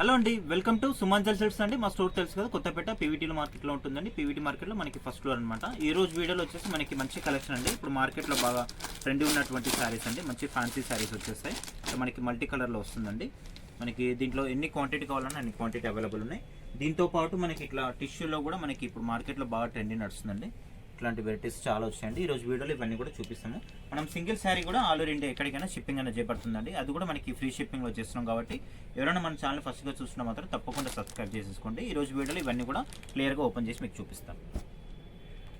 Hello అండి welcome to సుమాంజల్ sets అండి. మా స్టోర్ తెలుసు కదా కొత్తపేట పీవీటీలో మార్కెట్లో ఉంటుందండి. పీవీటీ మార్కెట్లో మనకి ఫస్ట్ ఫ్లోర్ అనమాట ఈ రోజు వీడియోలో వచ్చేసి మనకి మంచి కలెక్షన్ అండి. ఇప్పుడు మార్కెట్లో బాగా ట్రెండ్ ఉన్నటువంటి శారీస్ అండి. మంచి ఫ్యాన్సీ శారీస్ వచ్చేస్తాయి. మనకి మల్టీ కలర్లో వస్తుందండి. మనకి దీంట్లో ఎన్ని క్వాంటిటీ కావాలన్నా అన్ని క్వాంటిటీ అవైలబుల్ ఉన్నాయి. దీంతో పాటు మనకి ఇట్లా టిష్యూలో కూడా మనకి ఇప్పుడు మార్కెట్లో బాగా ట్రెండింగ్ నడుస్తుందండి. ఇట్లాంటి వెరైటీస్ చాలా వచ్చాయండి. ఈ రోజు వీడియోలో ఇవన్నీ కూడా చూపిస్తాము మనం సింగిల్ శారీ కూడా ఆల్ ఓవర్ ఇండియా ఎక్కడికైనా షిప్పింగ్ అనేది చేపడుతుందండి. అది కూడా మనకి ఫ్రీ షిప్పింగ్లో చేస్తున్నాం కాబట్టి ఎవరైనా మన ఛానల్ ఫస్ట్గా చూస్తున్నా మాత్రం తప్పకుండా సబ్స్క్రైబ్ చేసేసుకోండి. ఈ రోజు వీడియోలో ఇవన్నీ కూడా క్లియర్గా ఓపెన్ చేసి మీకు చూపిస్తాను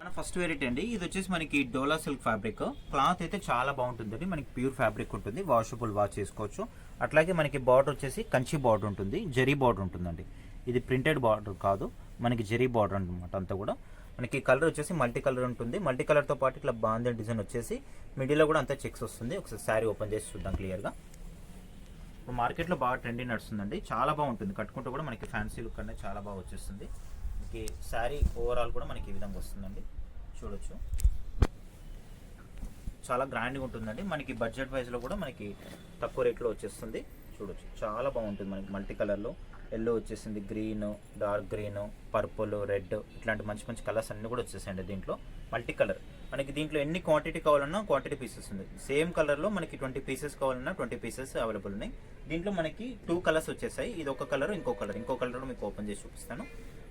మన ఫస్ట్ వెరైటీ అండి. ఇది వచ్చేసి మనకి డోలా సిల్క్ ఫ్యాబ్రిక్ క్లాత్ అయితే చాలా బాగుంటుందండి. మనకి ప్యూర్ ఫ్యాబ్రిక్ ఉంటుంది. వాషబుల్ వాష్ చేసుకోవచ్చు. అట్లాగే మనకి బార్డర్ వచ్చేసి కంచి బార్డర్ ఉంటుంది. జరీ బార్డర్ ఉంటుందండి. ఇది ప్రింటెడ్ బార్డర్ కాదు. మనకి జరీ బార్డర్ అనమాట అంతా కూడా. మనకి కలర్ వచ్చేసి మల్టీ కలర్ ఉంటుంది. మల్టీ కలర్తో పాటు ఇట్లా బాగుంది డిజైన్ వచ్చేసి మిడిల్లో కూడా అంతా చెక్స్ వస్తుంది. ఒకసారి శారీ ఓపెన్ చేసి చూద్దాం క్లియర్గా ఇప్పుడు మార్కెట్లో బాగా ట్రెండీ నడుస్తుందండి. చాలా బాగుంటుంది. కట్టుకుంటూ కూడా మనకి ఫ్యాన్సీ లుక్ అనేది చాలా బాగా వచ్చేస్తుంది. మనకి శారీ ఓవరాల్ కూడా మనకి ఈ విధంగా వస్తుందండి. చూడొచ్చు. చాలా గ్రాండ్గా ఉంటుందండి. మనకి బడ్జెట్ వైజ్లో కూడా మనకి తక్కువ రేట్లో వచ్చేస్తుంది. చూడొచ్చు. చాలా బాగుంటుంది మనకి మల్టీ కలర్లో ఎల్లో వచ్చేసింది green dark green purple red ఇట్లాంటి మంచి మంచి కలర్స్ అన్నీ కూడా వచ్చేసాయండి దీంట్లో. Multi colour. మనకి దీంట్లో ఎన్ని క్వాంటిటీ కావాలన్నా క్వాంటిటీ పీసెస్ ఉంది. సేమ్ కలర్లో మనకి ట్వంటీ పీసెస్ కావాలన్నా ట్వంటీ పీసెస్ అవైలబుల్ ఉన్నాయి. దీంట్లో మనకి టూ కలర్స్ వచ్చేసాయి. ఇది ఒక కలర్ ఇంకో కలర్. ఇంకో కలర్ మీకు ఓపెన్ చేసి చూపిస్తాను.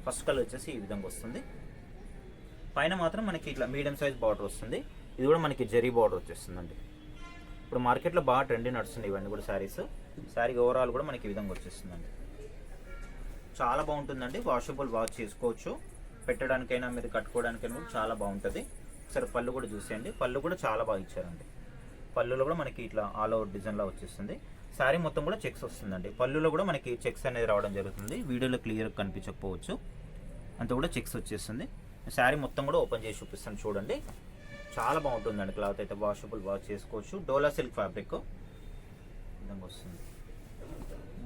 ఫస్ట్ కలర్ వచ్చేసి ఈ విధంగా వస్తుంది. పైన మాత్రం మనకి ఇట్లా మీడియం సైజ్ బార్డర్ వస్తుంది. ఇది కూడా మనకి జరీ బార్డర్ వచ్చేస్తుందండి. ఇప్పుడు మార్కెట్లో బాగా ట్రెండీ నడుస్తుంది ఇవన్నీ కూడా శారీస్. శారీ ఓవరాల్ కూడా మనకి ఈ విధంగా వచ్చేస్తుందండి. చాలా బాగుంటుందండి. వాషబుల్ వాష్ చేసుకోవచ్చు. పెట్టడానికైనా మీరు కట్టుకోవడానికైనా కూడా చాలా బాగుంటుంది. ఒకసారి పళ్ళు కూడా చూసేయండి. పళ్ళు కూడా చాలా బాగా ఇచ్చారండి. పళ్ళులో కూడా మనకి ఇట్లా ఆల్ ఓవర్ డిజైన్లా వచ్చేస్తుంది. శారీ మొత్తం కూడా చెక్స్ వస్తుందండి. పళ్ళులో కూడా మనకి చెక్స్ అనేది రావడం జరుగుతుంది. వీడియోలో క్లియర్గా కనిపించకపోవచ్చు. అంత కూడా చెక్స్ వచ్చేస్తుంది. శారీ మొత్తం కూడా ఓపెన్ చేసి చూపిస్తాను చూడండి. చాలా బాగుంటుందండి. క్లాత్ అయితే వాషబుల్ వాష్ చేసుకోవచ్చు. డోలా సిల్క్ ఫ్యాబ్రిక్ విధంగా వస్తుంది.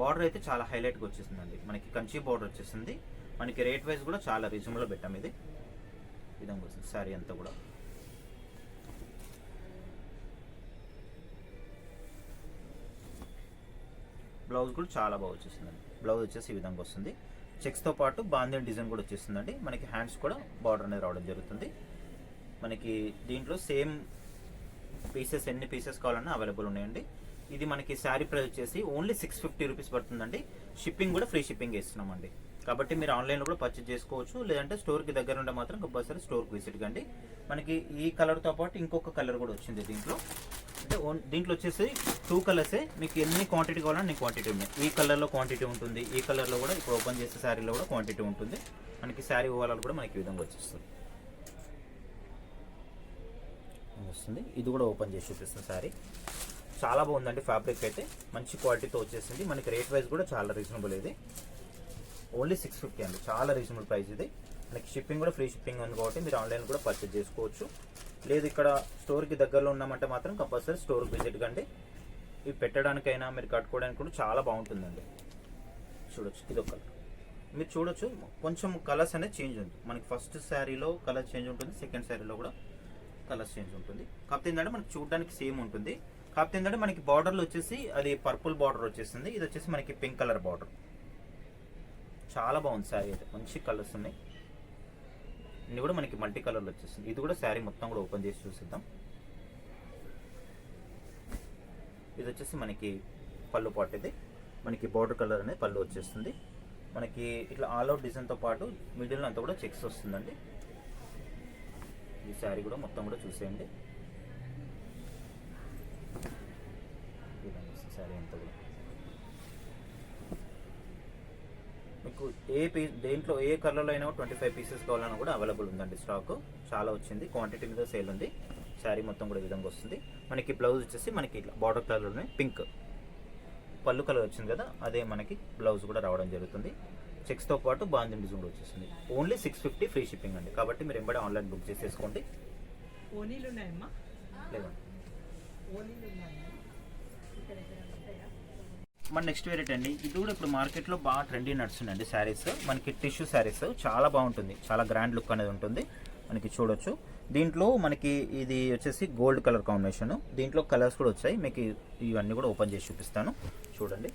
బార్డర్ అయితే చాలా హైలైట్గా వచ్చేసిందండి. మనకి కంచి బార్డర్ వచ్చేసింది. మనకి రేట్ వైజ్ కూడా చాలా రీజనబుల్లో పెట్టాం ఇది. విధంగా వస్తుంది శారీ అంతా కూడా. బ్లౌజ్ కూడా చాలా బాగా వచ్చేసిందండి. బ్లౌజ్ వచ్చేసి ఈ విధంగా వస్తుంది. చెక్స్తో పాటు బాంధిన్ డిజైన్ కూడా వచ్చేసిందండి. మనకి హ్యాండ్స్ కూడా బార్డర్ అనేది రావడం జరుగుతుంది. మనకి దీంట్లో సేమ్ పీసెస్ ఎన్ని పీసెస్ కావాలన్నా అవైలబుల్ ఉన్నాయండి. ఇది మనకి శారీ ప్రైస్ వచ్చేసి ఓన్లీ సిక్స్ ఫిఫ్టీ రూపీస్ పడుతుందండి. షిప్పింగ్ కూడా ఫ్రీ షిప్పింగ్ ఇస్తున్నామండి కాబట్టి మీరు ఆన్లైన్లో కూడా పర్చేజ్ చేసుకోవచ్చు. లేదంటే స్టోర్కి దగ్గర ఉంటే మాత్రం కంపల్సరీ స్టోర్కి విజిట్ కండి. మనకి ఈ కలర్తో పాటు ఇంకొక కలర్ కూడా వచ్చింది దీంట్లో. అంటే ఓన్- దీంట్లో వచ్చేసి టూ కలర్సే మీకు ఎన్ని క్వాంటిటీ కావాలన్నా అన్ని క్వాంటిటీ ఉన్నాయి. ఈ కలర్లో క్వాంటిటీ ఉంటుంది. ఈ కలర్లో కూడా ఇప్పుడు ఓపెన్ చేసే శారీలో కూడా క్వాంటిటీ ఉంటుంది. మనకి శారీ ఓవరాల్ కూడా మనకి ఈ విధంగా వచ్చేస్తుంది. వస్తుంది. ఇది కూడా ఓపెన్ చేసి చూపిస్తుంది శారీ చాలా బాగుందండి ఫ్యాబ్రిక్ అయితే. మంచి క్వాలిటీతో వచ్చేసింది. మనకి రేట్ వైజ్ కూడా చాలా రీజనబుల్ ఇది. ఓన్లీ సిక్స్ ఫిఫ్టీ అండి. చాలా రీజనబుల్ ప్రైస్ ఇది. మనకి షిప్పింగ్ కూడా ఫ్రీ షిప్పింగ్ ఉంది కాబట్టి మీరు ఆన్లైన్ కూడా పర్చేజ్ చేసుకోవచ్చు. లేదు ఇక్కడ స్టోర్కి దగ్గరలో ఉన్నామంటే మాత్రం కంపల్సరీ స్టోర్కి విజిట్ కండి. ఇవి పెట్టడానికైనా మీరు కట్టుకోవడానికి కూడా చాలా బాగుంటుందండి. చూడొచ్చు ఇది ఒక మీరు చూడొచ్చు కొంచెం కలర్స్ అనేది చేంజ్ ఉంది. మనకి ఫస్ట్ శారీలో కలర్ చేంజ్ ఉంటుంది సెకండ్ శారీలో కూడా కలర్స్ చేంజ్ ఉంటుంది. కాకపోతే ఏంటంటే మనకి చూడడానికి సేమ్ ఉంటుంది. కాకపోతే ఏంటంటే మనకి బార్డర్లు వచ్చేసి అది పర్పుల్ బార్డర్ వచ్చేసింది. ఇది వచ్చేసి మనకి పింక్ కలర్ బార్డర్ చాలా బాగుంది శారీ అయితే. మంచి కలర్స్ ఉన్నాయి. ఇది కూడా మనకి మల్టీ కలర్లో వచ్చేసింది. ఇది కూడా శారీ మొత్తం కూడా ఓపెన్ చేసి చూసిద్దాం. ఇది వచ్చేసి మనకి పళ్ళు పాటు ఇది. మనకి బార్డర్ కలర్ అనేది పళ్ళు వచ్చేస్తుంది. మనకి ఇట్లా ఆల్ అవుట్ డిజైన్తో పాటు మిడిల్ అంతా కూడా చెక్స్ వస్తుందండి. ఈ శారీ కూడా మొత్తం కూడా చూసేయండి ఈ విధంగా వస్తుంది శారీ అంతా కూడా మీకు ఏ పీ దేంట్లో ఏ కలర్లో అయినా ట్వంటీ ఫైవ్ పీసెస్ కావాలన్నా కూడా అవైలబుల్ ఉందండి స్టాక్. చాలా వచ్చింది. క్వాంటిటీ మీద సేల్ ఉంది. శారీ మొత్తం కూడా ఈ విధంగా వస్తుంది. మనకి బ్లౌజ్ వచ్చేసి మనకి ఇట్లా బార్డర్ కలర్లోనే పింక్. పళ్ళు కలర్ వచ్చింది కదా అదే మనకి బ్లౌజ్ కూడా రావడం జరుగుతుంది. చెక్స్తో పాటు బాందిన్ డిజైన్ కూడా వచ్చేసింది. Only six fifty free shipping అండి. కాబట్టి మీరు ఎంబడే ఆన్లైన్ బుక్ చేసేసుకోండి. ఓనీలు ఉన్నాయమ్మా లేదండి ఓనీలు ఉన్నాయా ఇక్కడ ఎక్కడ ఉంటాయా మన నెక్స్ట్ వేరేట్ అండి ఇది కూడా ఇప్పుడు మార్కెట్లో బాగా ట్రెండీ నడుస్తుందండి శారీస్ మనకి టిష్యూ శారీస్ చాలా బాగుంటుంది. చాలా గ్రాండ్ లుక్ అనేది ఉంటుంది. మనకి చూడొచ్చు. దీంట్లో మనకి ఇది వచ్చేసి గోల్డ్ కలర్ కాంబినేషన్ దీంట్లో కలర్స్ కూడా వచ్చాయి. మీకు ఇవన్నీ కూడా ఓపెన్ చేసి చూపిస్తాను. చూడండి.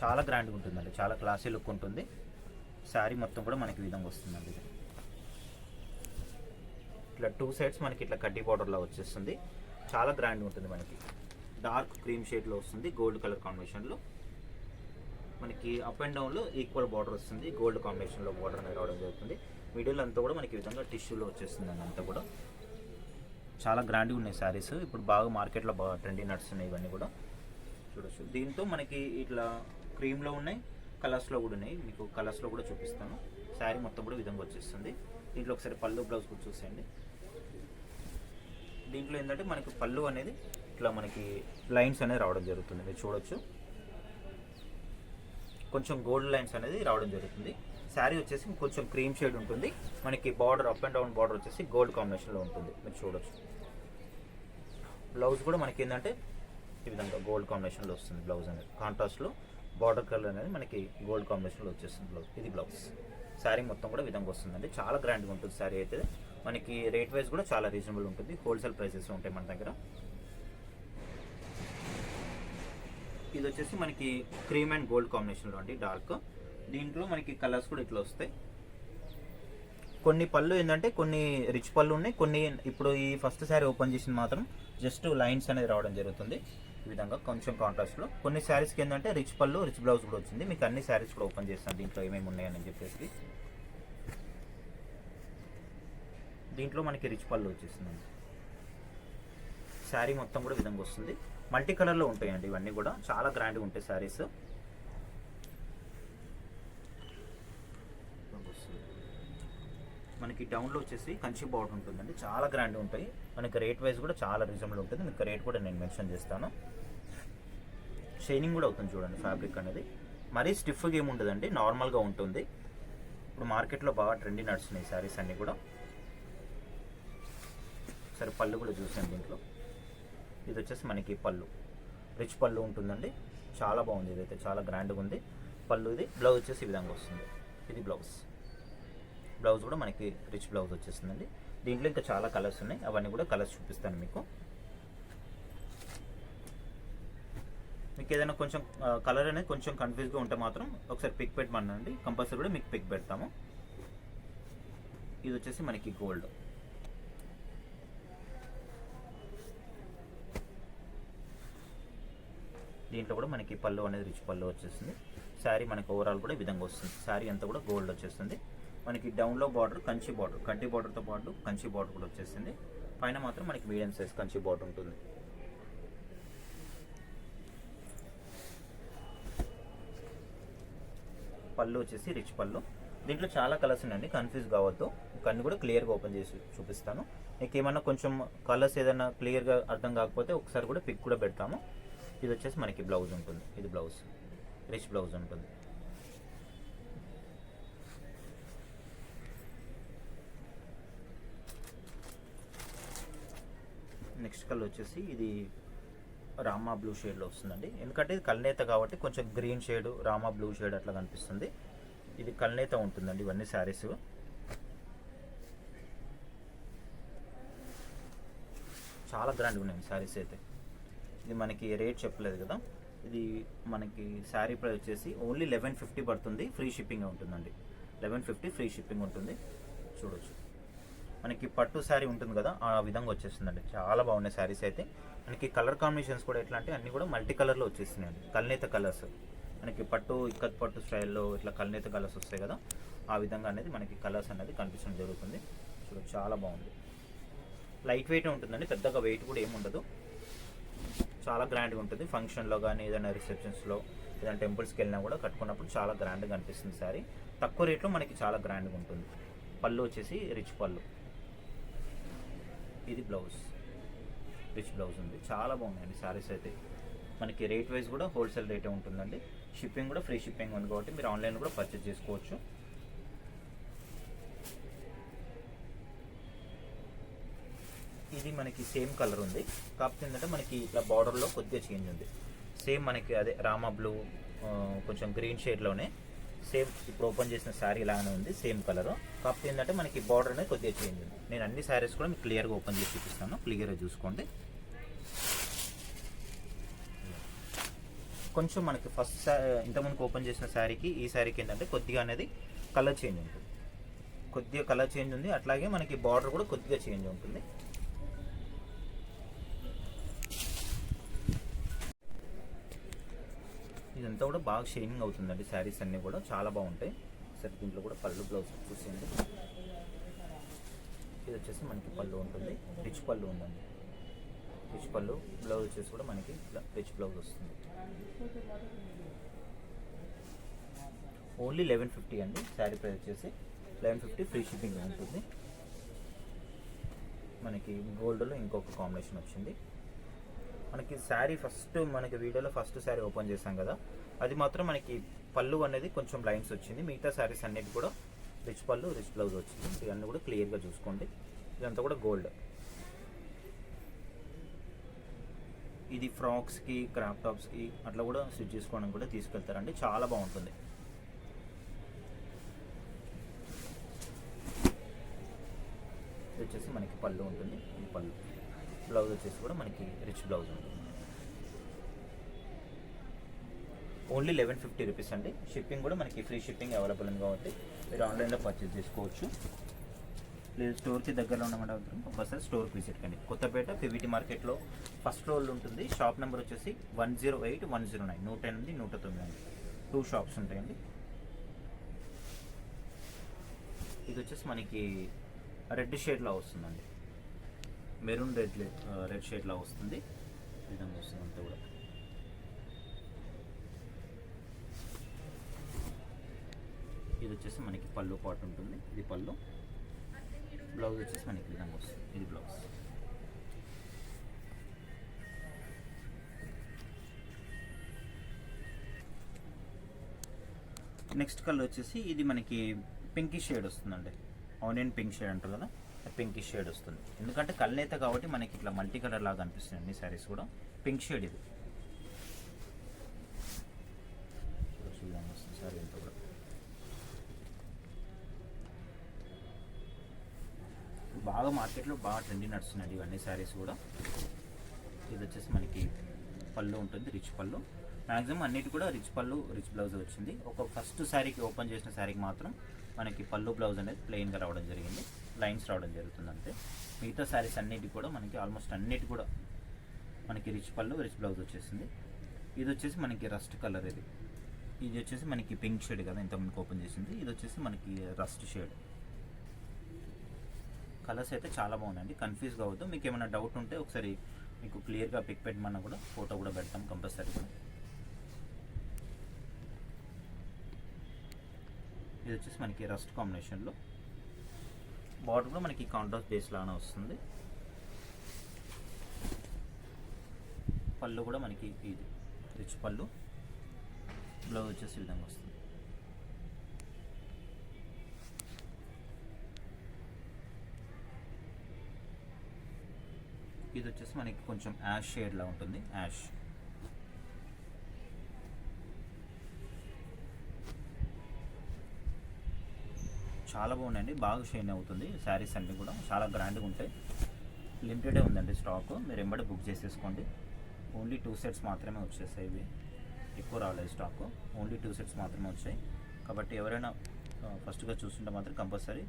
చాలా గ్రాండ్గా ఉంటుందండి. చాలా క్లాసీ లుక్ ఉంటుంది. శారీ మొత్తం కూడా మనకి విధంగా వస్తుందండి. ఇది ఇట్లా టూ సైడ్స్ మనకి ఇట్లా కడ్డీ బార్డర్లో వచ్చేస్తుంది. చాలా గ్రాండ్ ఉంటుంది మనకి. డార్క్ క్రీమ్ షేడ్లో వస్తుంది గోల్డ్ కలర్ కాంబినేషన్లో. మనకి అప్ అండ్ డౌన్లో ఈక్వల్ బార్డర్ వస్తుంది గోల్డ్ కాంబినేషన్లో బార్డర్ అనేది రావడం జరుగుతుంది. మిడిల్ అంతా కూడా మనకి ఈ విధంగా టిష్యూలో వచ్చేస్తుంది అండి అంతా కూడా. చాలా గ్రాండ్గా ఉన్నాయి శారీస్ ఇప్పుడు బాగా మార్కెట్లో బాగా ట్రెండీ నడుస్తున్నాయి ఇవన్నీ కూడా. చూడొచ్చు. దీంతో మనకి ఇట్లా క్రీమ్లో ఉన్నాయి కలర్స్లో కూడా ఉన్నాయి. మీకు కలర్స్లో కూడా చూపిస్తాను. శారీ మొత్తం కూడా ఈ విధంగా వచ్చేస్తుంది. దీంట్లో ఒకసారి పళ్ళు బ్లౌజ్ కూడా చూసేయండి. దీంట్లో ఏంటంటే మనకి పళ్ళు అనేది ఇట్లా మనకి లైన్స్ అనేది రావడం జరుగుతుంది. మీరు చూడొచ్చు. కొంచెం గోల్డ్ లైన్స్ అనేది రావడం జరుగుతుంది. శారీ వచ్చేసి కొంచెం క్రీమ్ షేడ్ ఉంటుంది. మనకి border up and down border వచ్చేసి గోల్డ్ కాంబినేషన్లో ఉంటుంది. మీరు చూడొచ్చు. బ్లౌజ్ కూడా మనకి ఏంటంటే ఈ విధంగా గోల్డ్ కాంబినేషన్లో వస్తుంది బ్లౌజ్ అనేది. కాంట్రాస్ట్లో బార్డర్ కలర్ అనేది మనకి గోల్డ్ కాంబినేషన్లో వచ్చేస్తుంది బ్లౌజ్ ఇది బ్లౌజ్. శారీ మొత్తం కూడా విధంగా వస్తుందండి. చాలా గ్రాండ్గా ఉంటుంది శారీ అయితే. మనకి రేట్ వైజ్ కూడా చాలా రీజనబుల్ ఉంటుంది. హోల్సేల్ ప్రైసెస్ ఉంటాయి మన దగ్గర. ఇది వచ్చేసి మనకి క్రీమ్ అండ్ గోల్డ్ కాంబినేషన్లో అండి డార్క్. దీంట్లో మనకి కలర్స్ కూడా ఇట్లా వస్తాయి. కొన్ని పళ్ళు ఏంటంటే కొన్ని రిచ్ పళ్ళు ఉన్నాయి కొన్ని ఇప్పుడు ఈ ఫస్ట్ శారీ ఓపెన్ చేసిన మాత్రం జస్ట్ లైన్స్ అనేది రావడం జరుగుతుంది. ఈ విధంగా కొంచెం కాంట్రాస్ట్లో కొన్ని శారీస్కి ఏంటంటే రిచ్ పళ్ళు రిచ్ బ్లౌజ్ కూడా వచ్చింది. మీకు అన్ని శారీస్ కూడా ఓపెన్ చేస్తాను. దీంట్లో ఏమేమి ఉన్నాయని చెప్పేసి. దీంట్లో మనకి రిచ్ పళ్ళు వచ్చేసిందండి శారీ మొత్తం కూడా విధంగా వస్తుంది. మల్టీ కలర్లో ఉంటాయండి ఇవన్నీ కూడా. చాలా గ్రాండ్గా ఉంటాయి శారీస్. మనకి డౌన్లో వచ్చేసి కంచి బార్డర్ ఉంటుందండి. చాలా గ్రాండ్ ఉంటాయి. మనకి రేట్ వైజ్ కూడా చాలా రీజనబుల్ ఉంటుంది. మీకు రేట్ కూడా నేను మెన్షన్ చేస్తాను. షైనింగ్ కూడా అవుతుంది చూడండి ఫ్యాబ్రిక్ అనేది. మరీ స్టిఫ్గా ఏమి ఉండదండి. నార్మల్గా ఉంటుంది. ఇప్పుడు మార్కెట్లో బాగా ట్రెండీ నడుస్తున్నాయి శారీస్ అన్నీ కూడా. సరే పళ్ళు కూడా చూసాను దీంట్లో. ఇది వచ్చేసి మనకి పళ్ళు. రిచ్ పళ్ళు ఉంటుందండి. చాలా బాగుంది ఇదైతే. చాలా గ్రాండ్గా ఉంది. పళ్ళు ఇది. బ్లౌజ్ వచ్చేసి ఈ విధంగా వస్తుంది. ఇది బ్లౌజ్ బ్లౌజ్ కూడా మనకి రిచ్ బ్లౌజ్ వచ్చేస్తుందండి. దీంట్లో ఇంకా చాలా కలర్స్ ఉన్నాయి. అవన్నీ కూడా కలర్స్ చూపిస్తాను మీకు. మీకు ఏదైనా కొంచెం కలర్ అనేది కొంచెం కన్ఫ్యూజ్గా ఉంటే మాత్రం ఒకసారి పిక్ పెట్టమనండి. కంపల్సరీ కూడా మీకు పిక్ పెడతాము. ఇది వచ్చేసి మనకి గోల్డ్ దీంట్లో కూడా మనకి పళ్ళు అనేది రిచ్ పళ్ళు వచ్చేస్తుంది. శారీ మనకి ఓవరాల్ కూడా ఈ విధంగా వస్తుంది. శారీ అంతా కూడా గోల్డ్ వచ్చేస్తుంది. మనకి డౌన్లో బార్డర్ కంచి బార్డర్ కంటి బార్డర్తో పాటు కంచి బార్డర్ కూడా వచ్చేసింది పైన మాత్రం మనకి మీడియం సైజ్ కంచి బార్డర్ ఉంటుంది. పళ్ళు వచ్చేసి రిచ్ పళ్ళు. దీంట్లో చాలా కలర్స్ ఉన్నాయండి. కన్ఫ్యూజ్ కావద్దు. కన్ను కూడా క్లియర్గా ఓపెన్ చేసి చూపిస్తాను. మీకు ఏమన్నా కొంచెం కలర్స్ ఏదైనా క్లియర్గా అర్థం కాకపోతే ఒకసారి కూడా పిక్ కూడా పెడతాము. ఇది వచ్చేసి మనకి బ్లౌజ్ ఉంటుంది. ఇది బ్లౌజ్. రిచ్ బ్లౌజ్ ఉంటుంది. నెక్స్ట్ కలర్ వచ్చేసి ఇది రామా బ్లూ షేడ్లో వస్తుందండి. ఎందుకంటే ఇది కల్నేత కాబట్టి కొంచెం green shade Rama blue shade అట్లా కనిపిస్తుంది. ఇది కల్నేత ఉంటుందండి ఇవన్నీ శారీస్. చాలా గ్రాండ్గా ఉన్నాయి శారీస్ అయితే. ఇది మనకి రేట్ చెప్పలేదు కదా. ఇది మనకి శారీ ప్రైస్ వచ్చేసి ఓన్లీ లెవెన్ ఫిఫ్టీ పడుతుంది ఫ్రీ షిప్పింగ్ ఉంటుందండి. లెవెన్ ఫిఫ్టీ ఫ్రీ షిప్పింగ్ ఉంటుంది. చూడొచ్చు. మనకి పట్టు శారీ ఉంటుంది కదా ఆ విధంగా వచ్చేస్తుందండి. చాలా బాగున్నాయి శారీస్ అయితే. మనకి కలర్ కాంబినేషన్స్ కూడా ఎట్లా అంటే అన్నీ కూడా మల్టీ కలర్లో వచ్చేస్తున్నాయండి. కల్నేత కలర్స్ మనకి పట్టు ఇక్కత్ పట్టు స్టైల్లో ఇట్లా కల్నేత కలర్స్ వస్తాయి కదా ఆ విధంగా అనేది మనకి కలర్స్ అనేది కనిపించడం జరుగుతుంది. చూడు చాలా బాగుంది. లైట్ వెయిట్ ఉంటుందండి పెద్దగా వెయిట్ కూడా ఏమి ఉండదు. చాలా గ్రాండ్గా ఉంటుంది. ఫంక్షన్లో కానీ ఏదైనా రిసెప్షన్స్లో ఏదైనా టెంపుల్స్కి వెళ్ళినా కూడా కట్టుకున్నప్పుడు చాలా గ్రాండ్గా అనిపిస్తుంది శారీ తక్కువ రేట్లో మనకి చాలా గ్రాండ్గా ఉంటుంది. పళ్ళు వచ్చేసి రిచ్ పళ్ళు. ఇది బ్లౌజ్ రిచ్ బ్లౌజ్ ఉంది. చాలా బాగున్నాయండి శారీస్ అయితే. మనకి రేట్ వైజ్ కూడా హోల్సేల్ రేటే ఉంటుందండి. షిప్పింగ్ కూడా ఫ్రీ షిప్పింగ్ ఉంది కాబట్టి మీరు ఆన్లైన్ కూడా పర్చేస్ చేసుకోవచ్చు. మనకి సేమ్ కలర్ ఉంది. కాకపోతే ఏంటంటే మనకి ఇట్లా బార్డర్లో కొద్దిగా చేంజ్ ఉంది. సేమ్ మనకి అదే రామా బ్లూ కొంచెం గ్రీన్ షేడ్లోనే సేమ్ ఇప్పుడు ఓపెన్ చేసిన శారీ లాగానే ఉంది సేమ్ కలర్ కాకపోతే ఏంటంటే మనకి బార్డర్ అనేది కొద్దిగా చేంజ్ ఉంది. నేను అన్ని శారీస్ కూడా మీకు క్లియర్గా ఓపెన్ చేసి చూపిస్తాను. క్లియర్గా చూసుకోండి. కొంచెం మనకి ఫస్ట్ శా ఇంతకుముందు ఓపెన్ చేసిన శారీకి ఈ శారీకి ఏంటంటే కొద్దిగా అనేది కలర్ చేంజ్ ఉంటుంది. కొద్దిగా కలర్ చేంజ్ ఉంది. అట్లాగే మనకి బార్డర్ కూడా కొద్దిగా చేంజ్ ఉంటుంది. ఇదంతా కూడా బాగా షైనింగ్ అవుతుందండి. శారీస్ అన్నీ కూడా చాలా బాగుంటాయి. సరే దీంట్లో కూడా పళ్ళు బ్లౌజ్ చూసేయండి. ఇది వచ్చేసి మనకి పళ్ళు ఉంటుంది. రిచ్ పళ్ళు ఉందండి. రిచ్ పళ్ళు బ్లౌజ్ వచ్చేసి కూడా మనకి ఇట్లా రిచ్ బ్లౌజ్ వస్తుంది. ఓన్లీ లెవెన్ ఫిఫ్టీ అండి. శారీ ప్రైస్ వచ్చేసి లెవెన్ ఫిఫ్టీ ఫ్రీ షిప్పింగ్ ఉంటుంది. మనకి గోల్డ్లో ఇంకొక కాంబినేషన్ వచ్చింది. మనకి శారీ ఫస్ట్ మనకి వీడియోలో ఫస్ట్ శారీ ఓపెన్ చేసాం కదా. అది మాత్రం మనకి పళ్ళు అనేది కొంచెం లైన్స్ వచ్చింది. మిగతా శారీస్ అన్నిటి కూడా రిచ్ పళ్ళు రిచ్ బ్లౌజ్ వచ్చింది. ఇవన్నీ కూడా క్లియర్గా చూసుకోండి. ఇదంతా కూడా గోల్డ్ ఇది ఫ్రాక్స్కి క్రాప్ టాప్స్కి అట్లా కూడా స్టిచ్ చేసుకోవడానికి కూడా తీసుకెళ్తారండి. చాలా బాగుంటుంది. ఇది వచ్చేసి మనకి పళ్ళు ఉంటుంది. ఈ పళ్ళు. బ్లౌజ్ వచ్చేసి కూడా మనకి రిచ్ బ్లౌజ్ ఉంటుంది ఓన్లీ లెవెన్ ఫిఫ్టీ రూపీస్ అండి. షిప్పింగ్ కూడా మనకి ఫ్రీ షిప్పింగ్ అవైలబుల్ ఉంది కాబట్టి మీరు ఆన్లైన్లో పర్చేస్ చేసుకోవచ్చు. లేదు స్టోర్కి దగ్గరలో ఉండమంటే ఒకసారి స్టోర్కి విజిట్ కండి. కొత్తపేట పివిటి మార్కెట్లో ఫస్ట్ ఫ్లోర్లో ఉంటుంది. షాప్ నెంబర్ వచ్చేసి one zero eight one zero nine నూట ఎనిమిది నూట తొమ్మిది అండి. టూ షాప్స్ ఉంటాయండి. ఇది వచ్చేసి మనకి రెడ్ షేడ్లో వస్తుందండి. మెరూన్ రెడ్ రెడ్ షేడ్లో వస్తుంది. విధంగా వస్తుంది అంతా కూడా. ఇది వచ్చేసి మనకి పళ్ళు పాటు ఉంటుంది. ఇది పళ్ళు. బ్లౌజ్ వచ్చేసి మనకి విధంగా వస్తుంది. ఇది బ్లౌజ్. నెక్స్ట్ కలర్ వచ్చేసి ఇది మనకి పింకిష్ షేడ్ వస్తుందండి. ఆనియన్ పింక్ షేడ్ అంటారు కదా? పింకిష్ షేడ్ వస్తుంది. ఎందుకంటే కళ్ళైతే కాబట్టి మనకి ఇట్లా మల్టీ కలర్ లాగా అనిపిస్తుంది అన్ని శారీస్ కూడా. పింక్ షేడ్ ఇది. శారీ అంతా కూడా. బాగా మార్కెట్లో బాగా ట్రెండింగ్ నడుస్తున్నాయి ఇవన్నీ శారీస్ కూడా. ఇది వచ్చేసి మనకి పళ్ళు ఉంటుంది రిచ్ పళ్ళు. మ్యాక్సిమం అన్నిటి కూడా రిచ్ పళ్ళు రిచ్ బ్లౌజ్ వచ్చింది. ఒక ఫస్ట్ శారీకి ఓపెన్ చేసిన శారీకి మాత్రం మనకి పళ్ళు బ్లౌజ్ అనేది ప్లెయిన్గా రావడం జరిగింది. లైన్స్ రావడం జరుగుతుంది అంతే. మిగతా శారీస్ అన్నిటి కూడా మనకి ఆల్మోస్ట్ అన్నిటి కూడా మనకి రిచ్ పళ్ళు రిచ్ బ్లౌజ్ వచ్చేసింది. ఇది వచ్చేసి మనకి రస్ట్ కలర్ ఇది. ఇది వచ్చేసి మనకి పింక్ షేడ్ కదా ఇంతకుముందుకు ఓపెన్ చేసింది. ఇది వచ్చేసి మనకి రస్ట్ షేడ్ కలర్స్ అయితే చాలా బాగున్నాయండి. కన్ఫ్యూజ్ కావద్దు. మీకు ఏమైనా డౌట్ ఉంటే ఒకసారి మీకు క్లియర్గా పిక్ పెట్టమన్నా కూడా ఫోటో కూడా పెడతాం కంపల్సరీ కూడా ఇది వచ్చేసి మనకి రస్ట్ కాంబినేషన్లో. బార్డర్ కూడా మనకి కాంట్రాస్ట్ బేస్ లానే వస్తుంది. పళ్ళు కూడా మనకి ఇది రిచ్ పళ్ళు. బ్లౌజ్ వచ్చేసి ఈ విధంగా వస్తుంది. ఇది వచ్చేసి మనకి కొంచెం యాష్ షేడ్లా ఉంటుంది. యాష్. చాలా బాగున్నాయండి. బాగా షైన్ అవుతుంది. శారీస్ అన్నీ కూడా చాలా గ్రాండ్గా ఉంటాయి. లిమిటెడే ఉందండి స్టాక్. మీరు ఎంబడి బుక్ చేసేసుకోండి. ఓన్లీ టూ సెట్స్ మాత్రమే వచ్చేసాయి ఇవి. ఎక్కువ రాలేదు స్టాక్. ఓన్లీ టూ సెట్స్ మాత్రమే వచ్చాయి. కాబట్టి ఎవరైనా ఫస్ట్గా చూస్తుంటే మాత్రం కంపల్సరీ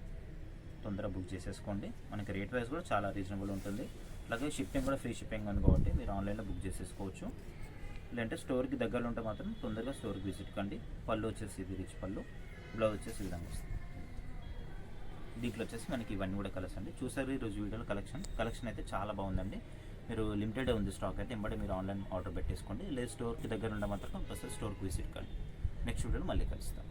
తొందరగా బుక్ చేసేసుకోండి. మనకి రేట్ వైజ్ కూడా చాలా రీజనబుల్ ఉంటుంది. అలాగే షిప్పింగ్ కూడా ఫ్రీ షిప్పింగ్ ఉంది కాబట్టి మీరు ఆన్లైన్లో బుక్ చేసేసుకోవచ్చు. లేదంటే స్టోర్కి దగ్గరలో ఉంటే మాత్రం తొందరగా స్టోర్కి విజిట్ కండి. పళ్ళు వచ్చేసి ఇది రిచ్ పళ్ళు. బ్లౌజ్ వచ్చేసి విధంగా వస్తుంది. దీంట్లో వచ్చేసి మనకి ఇవన్నీ కూడా కలర్స్ అండి. చూసారు ఈరోజు వీడియోలో కలెక్షన్ కలెక్షన్ అయితే చాలా బాగుందండి. మీరు లిమిటెడ్ ఉంది స్టాక్ అయితే ఎంబడి మీరు ఆన్లైన్ ఆర్డర్ పెట్టేసుకోండి. లేదు స్టోర్కి దగ్గర ఉండే మాత్రం కంపల్సరీ స్టోర్కి విజిట్ కండి. నెక్స్ట్ వీడియోలో మళ్ళీ కలుస్తాం.